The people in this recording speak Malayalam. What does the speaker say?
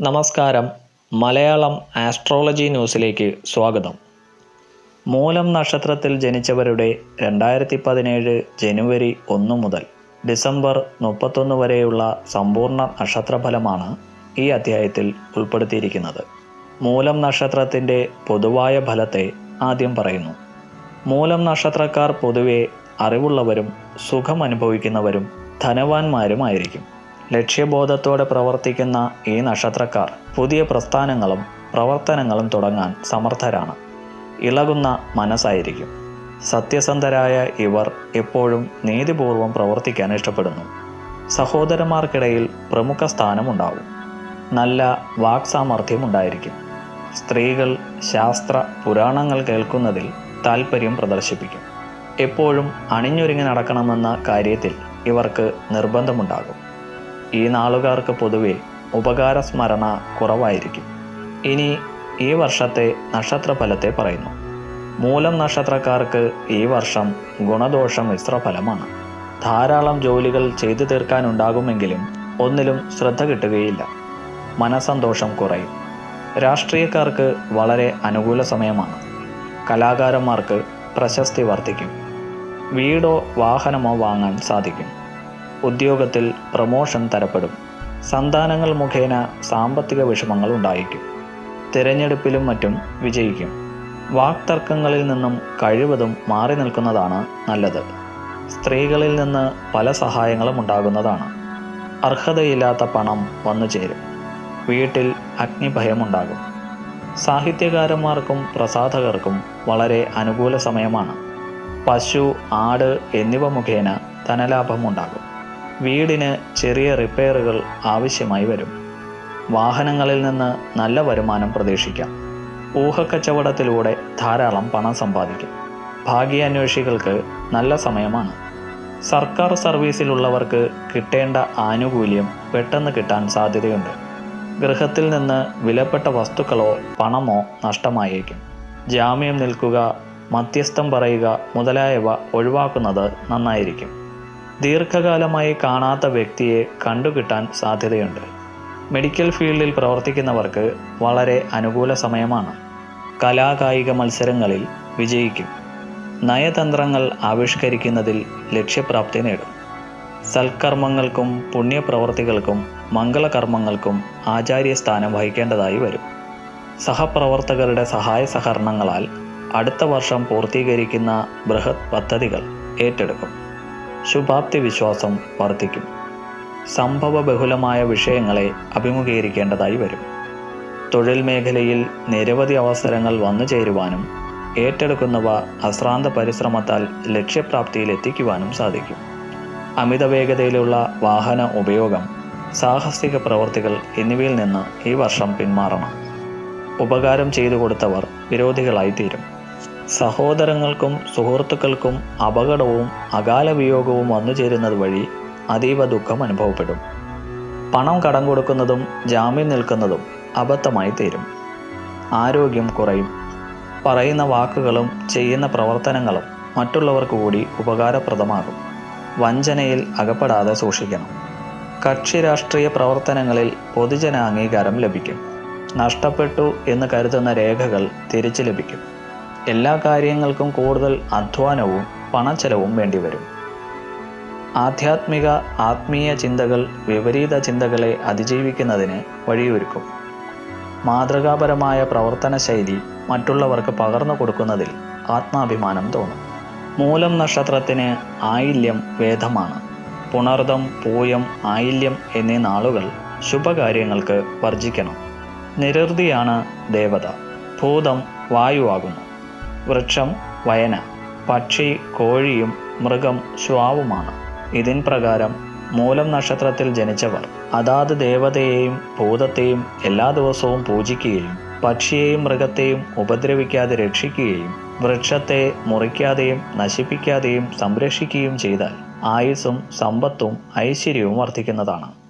നമസ്കാരം. മലയാളം ആസ്ട്രോളജി ന്യൂസിലേക്ക് സ്വാഗതം. മൂലം നക്ഷത്രത്തിൽ ജനിച്ചവരുടെ രണ്ടായിരത്തി പതിനേഴ് ജനുവരി ഒന്ന് മുതൽ ഡിസംബർ മുപ്പത്തൊന്ന് വരെയുള്ള സമ്പൂർണ നക്ഷത്രഫലമാണ് ഈ അധ്യായത്തിൽ ഉൾപ്പെടുത്തിയിരിക്കുന്നത്. മൂലം നക്ഷത്രത്തിന്റെ പൊതുവായ ഫലത്തെ ആദ്യം പറയുന്നു. മൂലം നക്ഷത്രക്കാർ പൊതുവെ അറിവുള്ളവരും സുഖം അനുഭവിക്കുന്നവരും ധനവാന്മാരുമായിരിക്കും. ലക്ഷ്യബോധത്തോടെ പ്രവർത്തിക്കുന്ന ഈ നക്ഷത്രക്കാർ പുതിയ പ്രസ്ഥാനങ്ങളും പ്രവർത്തനങ്ങളും തുടങ്ങാൻ സമർത്ഥരാണ്. ഇളകുന്ന മനസ്സായിരിക്കും. സത്യസന്ധരായ ഇവർ എപ്പോഴും നീതിപൂർവം പ്രവർത്തിക്കാൻ ഇഷ്ടപ്പെടുന്നു. സഹോദരന്മാർക്കിടയിൽ പ്രമുഖ സ്ഥാനമുണ്ടാവും. നല്ല വാക്സാമർഥ്യം ഉണ്ടായിരിക്കും. സ്ത്രീകൾ ശാസ്ത്ര പുരാണങ്ങൾ കേൾക്കുന്നതിൽ താൽപ്പര്യം പ്രദർശിപ്പിക്കും. എപ്പോഴും അണിഞ്ഞൊരുങ്ങി നടക്കണമെന്ന കാര്യത്തിൽ ഇവർക്ക് നിർബന്ധമുണ്ടാകും. ഈ നാളുകാർക്ക് പൊതുവെ ഉപകാര സ്മരണ കുറവായിരിക്കും. ഇനി ഈ വർഷത്തെ നക്ഷത്രഫലത്തെ പറയുന്നു. മൂലം നക്ഷത്രക്കാർക്ക് ഈ വർഷം ഗുണദോഷ മിശ്രഫലമാണ്. ധാരാളം ജോലികൾ ചെയ്തു തീർക്കാനുണ്ടാകുമെങ്കിലും ഒന്നിലും ശ്രദ്ധ കിട്ടുകയില്ല. മനസന്തോഷം കുറയും. രാഷ്ട്രീയക്കാർക്ക് വളരെ അനുകൂല സമയമാണ്. കലാകാരന്മാർക്ക് പ്രശസ്തി വർദ്ധിക്കും. വീടോ വാഹനമോ വാങ്ങാൻ സാധിക്കും. ഉദ്യോഗത്തിൽ പ്രമോഷൻ തരപ്പെടും. സന്താനങ്ങൾ മുഖേന സാമ്പത്തിക വിഷമങ്ങൾ ഉണ്ടായിരിക്കും. തിരഞ്ഞെടുപ്പിലും മറ്റും വിജയിക്കും. വാക്തർക്കങ്ങളിൽ നിന്നും കഴിവതും മാറി നിൽക്കുന്നതാണ് നല്ലത്. സ്ത്രീകളിൽ നിന്ന് പല സഹായങ്ങളും ഉണ്ടാകുന്നതാണ്. അർഹതയില്ലാത്ത പണം വന്നു ചേരും. വീട്ടിൽ അഗ്നിഭയമുണ്ടാകും. സാഹിത്യകാരന്മാർക്കും പ്രസാധകർക്കും വളരെ അനുകൂല സമയമാണ്. പശു ആട് എന്നിവ മുഖേന ധനലാഭമുണ്ടാകും. വീടിന് ചെറിയ റിപ്പയറുകൾ ആവശ്യമായി വരും. വാഹനങ്ങളിൽ നിന്ന് നല്ല വരുമാനം പ്രതീക്ഷിക്കാം. ഊഹക്കച്ചവടത്തിലൂടെ ധാരാളം പണം സമ്പാദിക്കും. ഭാഗ്യാന്വേഷികൾക്ക് നല്ല സമയമാണ്. സർക്കാർ സർവീസിലുള്ളവർക്ക് കിട്ടേണ്ട ആനുകൂല്യം പെട്ടെന്ന് കിട്ടാൻ സാധ്യതയുണ്ട്. ഗൃഹത്തിൽ നിന്ന് വിലപ്പെട്ട വസ്തുക്കളോ പണമോ നഷ്ടമായേക്കും. ജാമ്യം നിൽക്കുക മധ്യസ്ഥം പറയുക മുതലായവ ഒഴിവാക്കുന്നത് നന്നായിരിക്കും. ദീർഘകാലമായി കാണാത്ത വ്യക്തിയെ കണ്ടുകിട്ടാൻ സാധ്യതയുണ്ട്. മെഡിക്കൽ ഫീൽഡിൽ പ്രവർത്തിക്കുന്നവർക്ക് വളരെ അനുകൂല സമയമാണ്. കലാകായിക മത്സരങ്ങളിൽ വിജയിക്കും. നയതന്ത്രങ്ങൾ ആവിഷ്കരിക്കുന്നതിൽ ലക്ഷ്യപ്രാപ്തി നേടും. സൽക്കർമ്മങ്ങൾക്കും പുണ്യപ്രവർത്തികൾക്കും മംഗളകർമ്മങ്ങൾക്കും ആചാര്യസ്ഥാനം വഹിക്കേണ്ടതായി വരും. സഹപ്രവർത്തകരുടെ സഹായ സഹകരണങ്ങളാൽ അടുത്ത വർഷം പൂർത്തീകരിക്കുന്ന ബൃഹത് പദ്ധതികൾ ഏറ്റെടുക്കും. ശുഭാപ്തി വിശ്വാസം വർദ്ധിക്കും. സംഭവ ബഹുലമായ വിഷയങ്ങളെ അഭിമുഖീകരിക്കേണ്ടതായി വരും. തൊഴിൽ മേഖലയിൽ നിരവധി അവസരങ്ങൾ വന്നു ചേരുവാനും ഏറ്റെടുക്കുന്നവ അശ്രാന്ത പരിശ്രമത്താൽ ലക്ഷ്യപ്രാപ്തിയിൽ എത്തിക്കുവാനും സാധിക്കും. അമിത വേഗതയിലുള്ള വാഹന ഉപയോഗം സാഹസിക പ്രവർത്തികൾ എന്നിവയിൽ നിന്ന് ഈ വർഷം പിന്മാറണം. ഉപകാരം ചെയ്തു കൊടുത്തവർ വിരോധികളായിത്തീരും. സഹോദരങ്ങൾക്കും സുഹൃത്തുക്കൾക്കും അപകടവും അകാല വിയോഗവും വന്നു ചേരുന്നത് വഴി അതീവ ദുഃഖം അനുഭവപ്പെടും. പണം കടം കൊടുക്കുന്നതും ജാമ്യം നിൽക്കുന്നതും അബദ്ധമായി തീരും. ആരോഗ്യം കുറയും. പറയുന്ന വാക്കുകളും ചെയ്യുന്ന പ്രവർത്തനങ്ങളും മറ്റുള്ളവർക്ക് കൂടി ഉപകാരപ്രദമാകും. വഞ്ചനയിൽ അകപ്പെടാതെ സൂക്ഷിക്കണം. കക്ഷി രാഷ്ട്രീയ പ്രവർത്തനങ്ങളിൽ പൊതുജന അംഗീകാരം ലഭിക്കും. നഷ്ടപ്പെട്ടു എന്ന് കരുതുന്ന രേഖകൾ തിരിച്ചു ലഭിക്കും. എല്ലാ കാര്യങ്ങൾക്കും കൂടുതൽ അധ്വാനവും പണച്ചെലവും വേണ്ടിവരും. ആധ്യാത്മിക ആത്മീയ ചിന്തകൾ വിപരീത ചിന്തകളെ അതിജീവിക്കുന്നതിന് വഴിയൊരുക്കും. മാതൃകാപരമായ പ്രവർത്തന ശൈലി മറ്റുള്ളവർക്ക് പകർന്നു കൊടുക്കുന്നതിൽ ആത്മാഭിമാനം തോന്നും. മൂലം നക്ഷത്രത്തിന് ആയില്യം വേദമാണ്. പുണർദം പൂയം ആയില്യം എന്നീ നാളുകൾ ശുഭകാര്യങ്ങൾക്ക് വർജിക്കണം നിരൃതിയാണ് ദേവത. ഭൂതം വായുവാകുന്നു. വൃക്ഷം വയന പക്ഷി കോഴിയും മൃഗം ശ്വാവുമാണ്. ഇതിൻ പ്രകാരം മൂലം നക്ഷത്രത്തിൽ ജനിച്ചവർ അതാത് ദേവതയെയും ഭൂതത്തെയും എല്ലാ ദിവസവും പൂജിക്കുകയും പക്ഷിയെയും മൃഗത്തെയും ഉപദ്രവിക്കാതെ രക്ഷിക്കുകയും വൃക്ഷത്തെ മുറിക്കാതെയും നശിപ്പിക്കാതെയും സംരക്ഷിക്കുകയും ചെയ്താൽ ആയുസ്സും സമ്പത്തും ഐശ്വര്യവും വർദ്ധിക്കുന്നതാണ്.